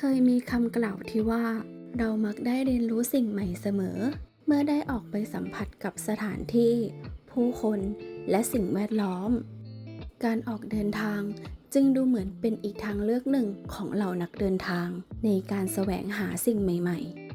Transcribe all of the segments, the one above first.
เคยมีคำกล่าวที่ว่า เรามักได้เรียนรู้สิ่งใหม่เสมอ เมื่อได้ออกไปสัมผัสกับสถานที่ ผู้คนและสิ่งแวดล้อม การออกเดินทางจึงดูเหมือนเป็นอีกทางเลือกหนึ่งของเหล่านักเดินทาง ในการแสวงหาสิ่งใหม่ ๆ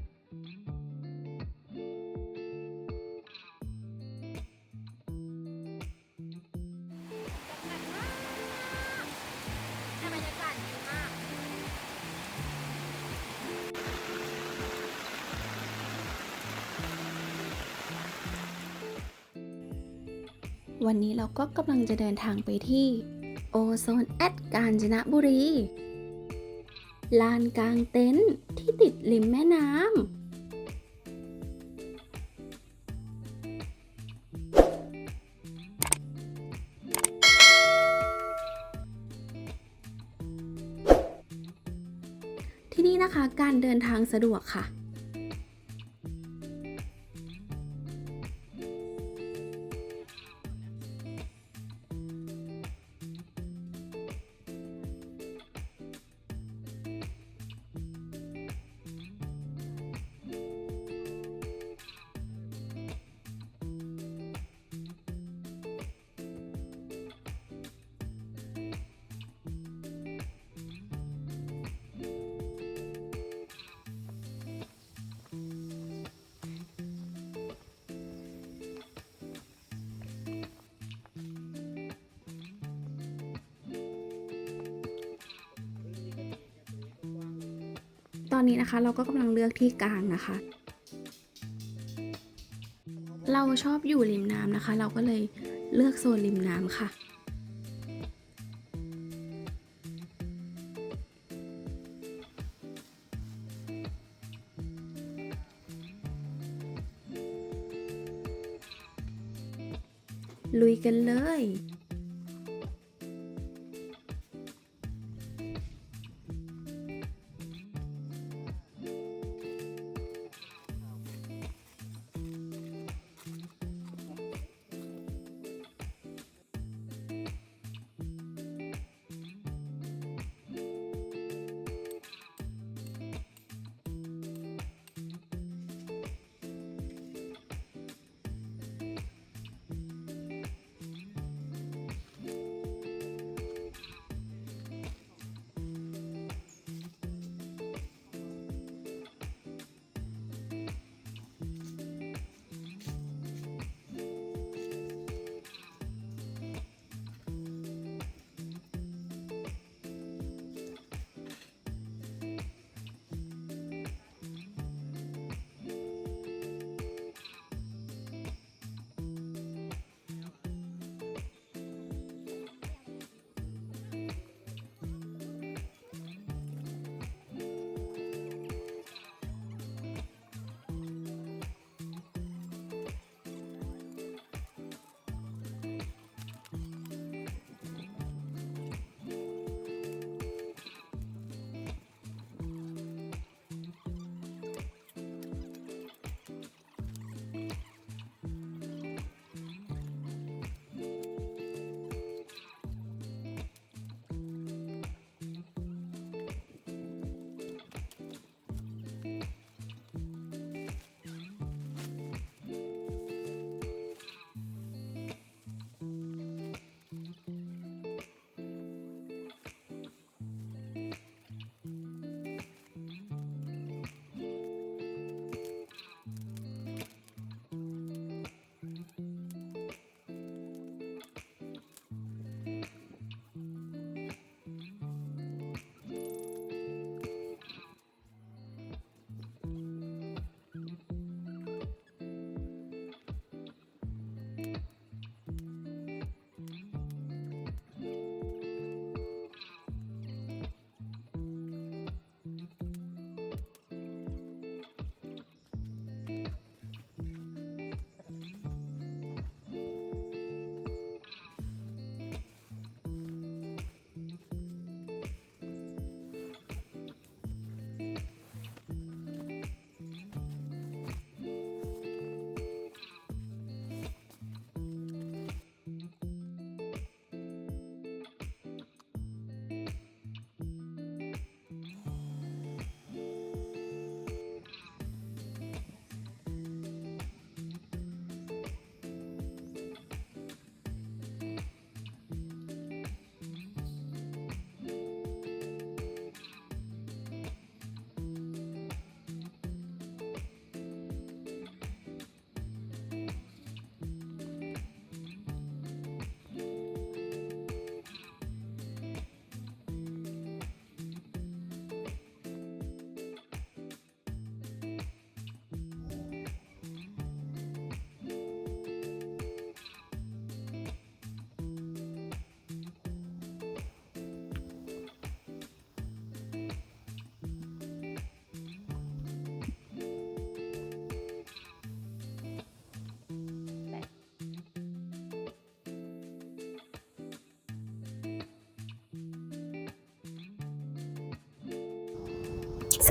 วันนี้เราก็กำลังจะเดินทางไปที่ โอโซนแอดกาญจนบุรี ลานกลางเต็นท์ที่ติดริมแม่น้ำที่นี่นะคะการเดินทางสะดวกค่ะ ตอนนี้นะคะเราก็กำลังเลือกที่กลางนะคะ เราชอบอยู่ริมน้ำนะคะ เราก็เลยเลือกโซนริมน้ำค่ะ ลุยกันเลย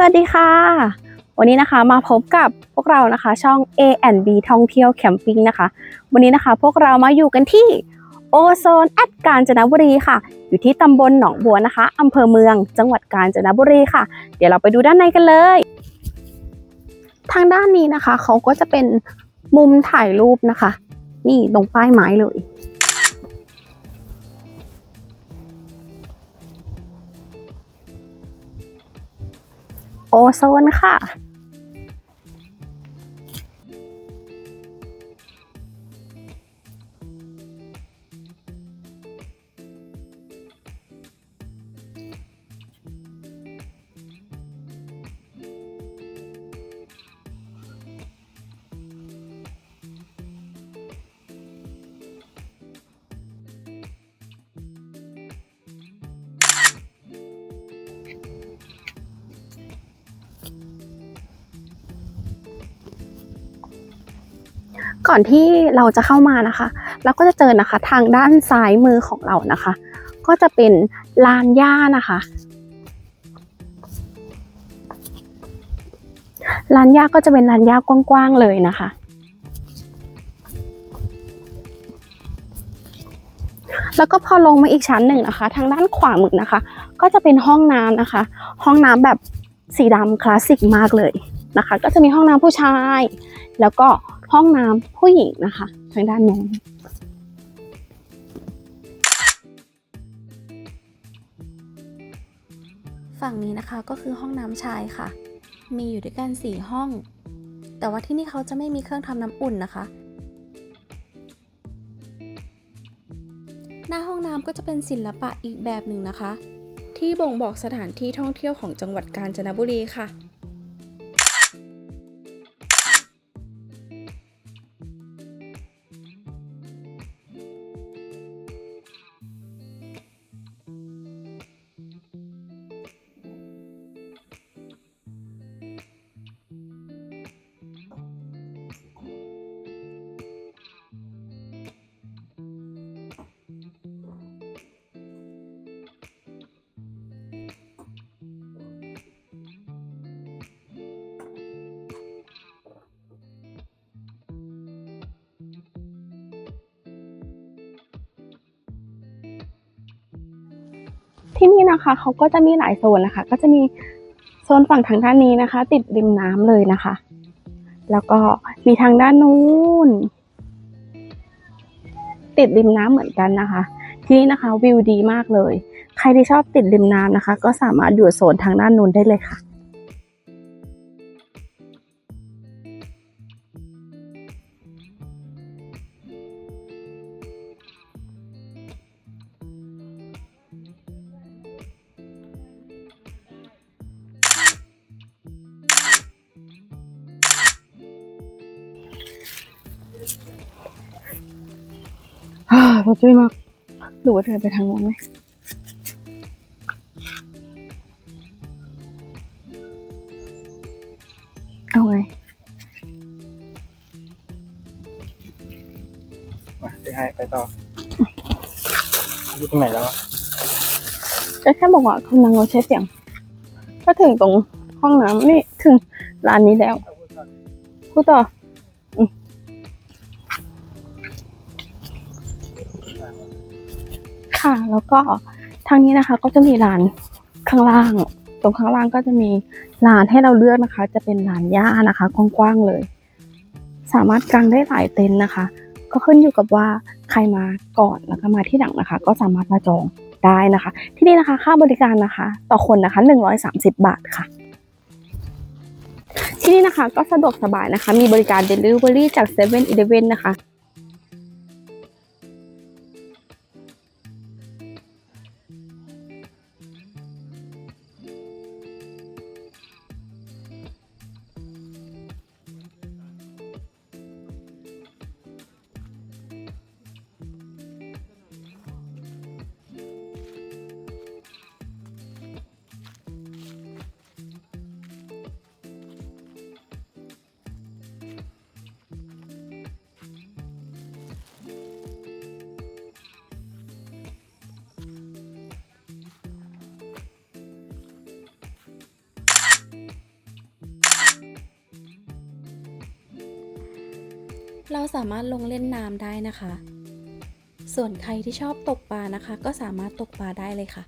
สวัสดีค่ะ วันนี้นะคะมาพบกับพวกเรานะคะ ช่อง A&B ท่องเที่ยวแคมปิ้งนะคะ วันนี้นะคะพวกเรามาอยู่กันที่โอโซนแอดกาญจนบุรีค่ะ อยู่ที่ตำบลหนองบัวนะคะอำเภอเมือง จังหวัดกาญจนบุรีค่ะ เดี๋ยวเราไปดูด้านในกันเลย ทางด้านนี้นะคะ เขาก็จะเป็นมุมถ่ายรูปนะคะ นี่ตรงป้ายไม้เลย โอโซนค่ะ ก่อนที่เราจะเข้ามานะคะ เราก็จะเจอนะคะทางด้านซ้ายมือของเรานะคะ ก็จะเป็นลานหญ้านะคะลานหญ้าก็จะเป็นลานหญ้ากว้างๆเลยนะคะ แล้วก็พอลงมาอีกชั้นหนึ่งนะคะ ทางด้านขวามือนะคะ ก็จะเป็นห้องน้ำนะคะ ห้องน้ำแบบสีดำคลาสสิกมากเลยนะคะ ก็จะมีห้องน้ำผู้ชาย แล้วก็ ห้องน้ำผู้หญิงนะคะ ทางด้านโน้นฝั่งนี้นะคะก็คือห้องน้ำชายค่ะ มีอยู่ด้วยกัน 4 ห้อง แต่ว่าที่นี่เขาจะไม่มีเครื่องทำน้ำอุ่นนะคะ หน้าห้องน้ำก็จะเป็นศิลปะอีกแบบหนึ่งนะคะ ที่บ่งบอกสถานที่ท่องเที่ยวของจังหวัดกาญจนบุรีค่ะ ที่นี่นะคะเขาก็จะมีหลายโซนนะคะ ก็จะมีโซนฝั่งทางด้านนี้นะคะ ติดริมน้ำเลยนะคะ แล้วก็มีทางด้านนู้นติดริมน้ำเหมือนกันนะคะ ที่นี่นะคะวิวดีมากเลย ใครที่ชอบติดริมน้ำนะคะ ก็สามารถอยู่โซนทางด้านนู้นได้เลยค่ะ ฮ่ารถจุ้ยมากหรือว่าเธอไปทางนู้นไหมเอาไงมาไปให้ไปต่ออยู่ตรงไหนแล้วอะก็แค่บอกว่าคุณนางรถใช้เสียง ก็ถึงตรงห้องน้ำนี่ถึงร้านนี้แล้วพูดต่อ ค่ะ แล้วก็ทางนี้นะคะก็จะมีร้านข้างล่าง ตรงข้างล่างก็จะมีร้านให้เราเลือกนะคะ จะเป็นร้านหญ้านะคะกว้างๆเลย สามารถกางได้หลายเต็นท์นะคะ ก็ขึ้นอยู่กับว่าใครมาก่อนแล้วก็มาที่หลังนะคะ ก็สามารถมาจองได้นะคะ ที่นี่นะคะค่าบริการนะคะ ต่อคนนะคะ 130 บาทค่ะ ที่นี่นะคะก็สะดวกสบายนะคะ มีบริการ Delivery จาก7 e เ e ่ e อนะคะ เราสามารถลงเล่นน้ำได้นะคะ ส่วนใครที่ชอบตกปลานะคะ ก็สามารถตกปลาได้เลยค่ะ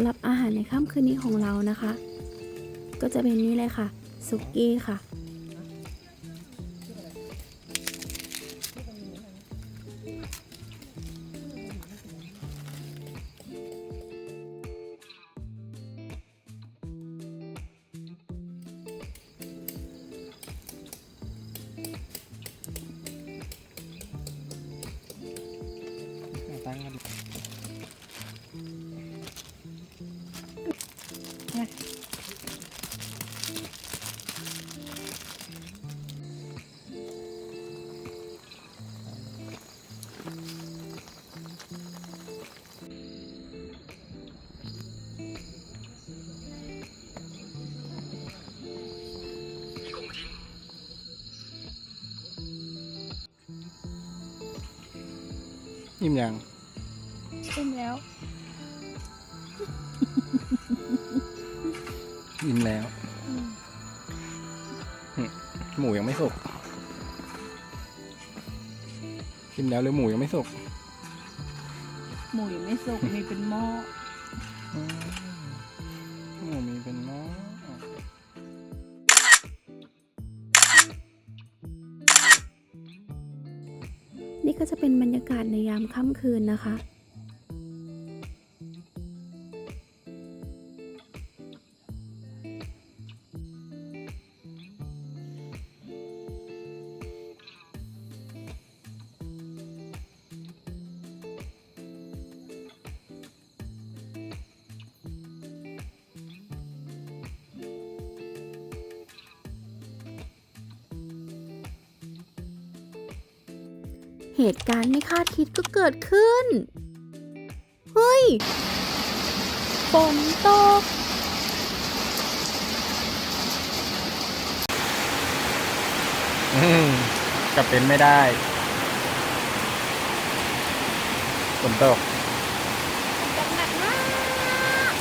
ำหรับอาหารในค่ำคืนนี้ของเรานะคะ ก็จะเป็นนี้เลยค่ะซุกี้ค่ะ มยังชิมแล้วยิ้มแล้วอืมหมูยังไม่สุกยิ้มแล้วหรือหมูยังไม่สุก หมูยังไม่สุกมีเป็นหม้ออื นี่ก็จะเป็นบรรยากาศในยามค่ำคืนนะคะ การณ์ไม่คาดคิดก็เกิดขึ้น เฮ้ย ฝนตก อืมกลับเป็นไม่ได้ฝนตก ตกหนักมาก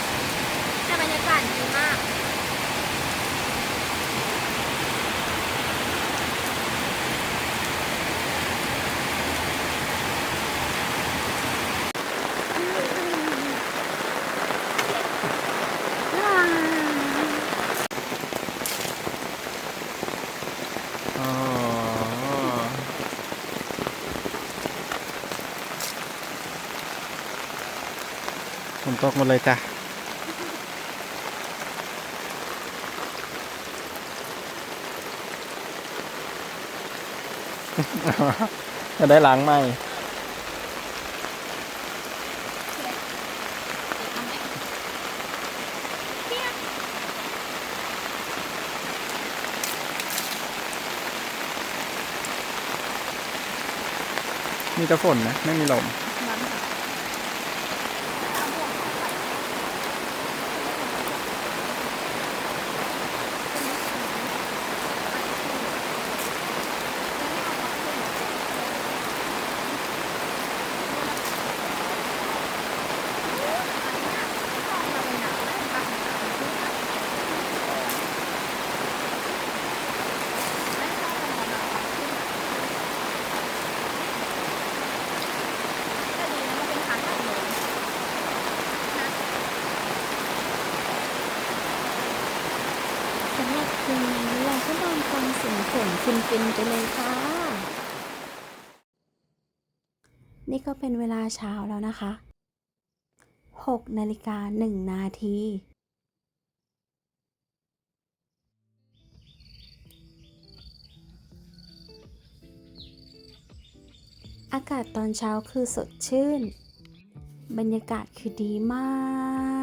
แต่บรรยากาศดีมาก อ๋อ ฝนตกหมดเลยจ้ะจะได้ล้างไหมมีแต่ฝนนะ ไม่มีลม คืนนี้เราก็นอนฟังเสียงฝนฟินๆไปเลยค่ะ นี่ก็เป็นเวลาเช้าแล้วนะคะ 6นาฬิกา1นาทีอากาศตอนเช้าคือสดชื่น บรรยากาศคือดีมาก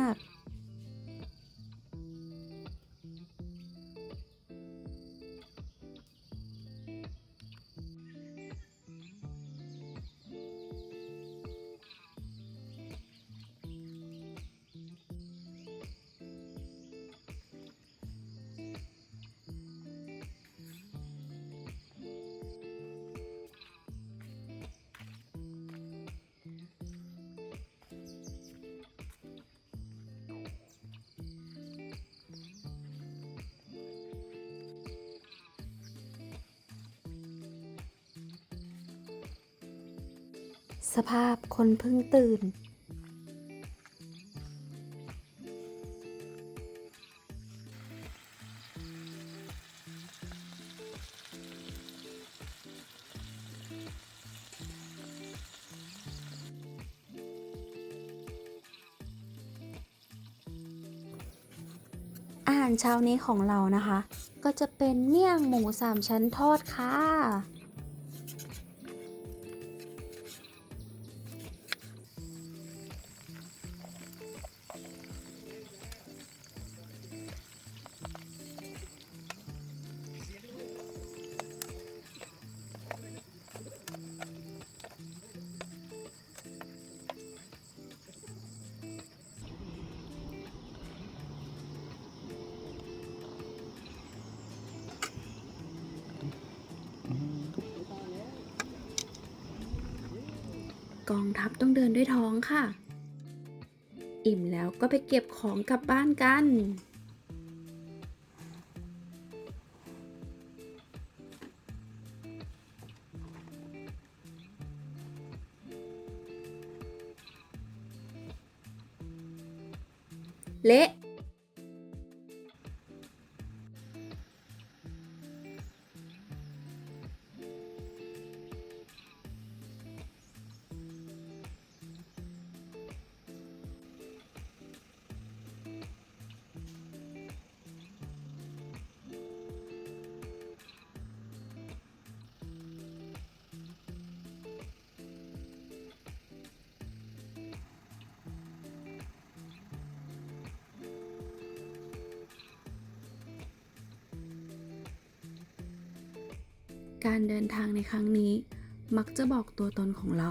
สภาพคนเพิ่งตื่น อาหารเช้านี้ของเรานะคะ ก็จะเป็นเมี่ยงหมูสามชั้นทอดค่ะ กองทัพต้องเดินด้วยท้องค่ะ อิ่มแล้วก็ไปเก็บของกลับบ้านกันเละ การเดินทางในครั้งนี้มักจะบอกตัวตนของเรา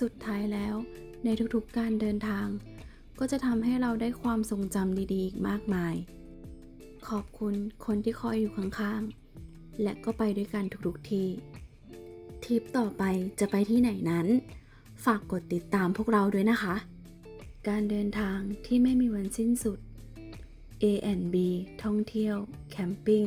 สุดท้ายแล้วในทุกๆการเดินทาง ก็จะทำให้เราได้ความทรงจำดีๆ อีกมากมาย ขอบคุณคนที่คอยอยู่ข้างๆ และก็ไปด้วยกันทุกๆที่ทริปต่อไปจะไปที่ไหนนั้น ฝากกดติดตามพวกเราด้วยนะคะ การเดินทางที่ไม่มีวันสิ้นสุด A&B ท่องเที่ยว แคมปิ้ง